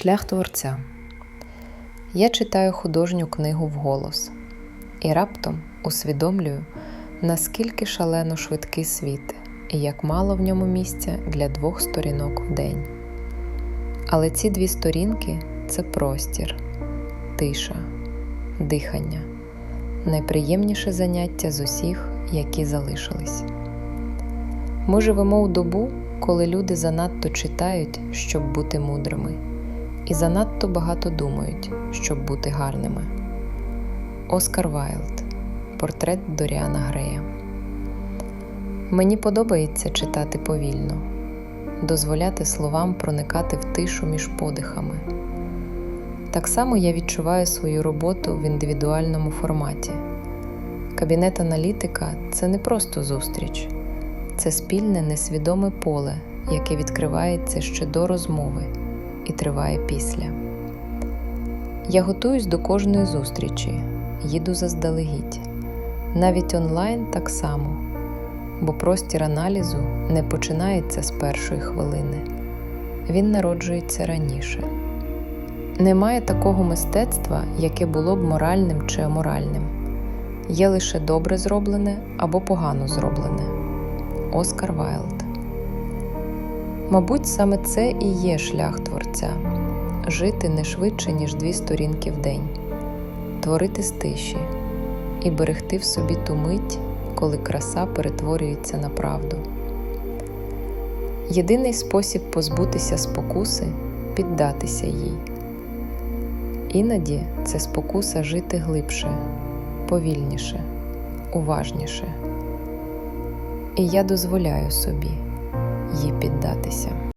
Шлях творця. Я читаю художню книгу вголос і раптом усвідомлюю, наскільки шалено швидкий світ і як мало в ньому місця для двох сторінок в день. Але ці дві сторінки це простір, тиша, дихання, найприємніше заняття з усіх, які залишились. Ми живемо у добу, коли люди занадто читають, щоб бути мудрими, і занадто багато думають, щоб бути гарними. Оскар Вайлд Портрет Доріана Грея. Мені подобається читати повільно, дозволяти словам проникати в тишу між подихами. Так само я відчуваю свою роботу в індивідуальному форматі. Кабінет аналітика це не просто зустріч, це спільне несвідоме поле, яке відкривається ще до розмови і триває після. Я готуюсь до кожної зустрічі, їду заздалегідь. Навіть онлайн так само, бо простір аналізу не починається з першої хвилини, він народжується раніше. Немає такого мистецтва, яке було б моральним чи аморальним. Є лише добре зроблене або погано зроблене. Оскар Вайлд. Мабуть, саме це і є шлях творця жити не швидше, ніж дві сторінки в день, творити з тиші і берегти в собі ту мить, коли краса перетворюється на правду. Єдиний спосіб позбутися спокуси піддатися їй. Іноді це спокуса жити глибше, повільніше, уважніше. І я дозволяю собі їй піддатися.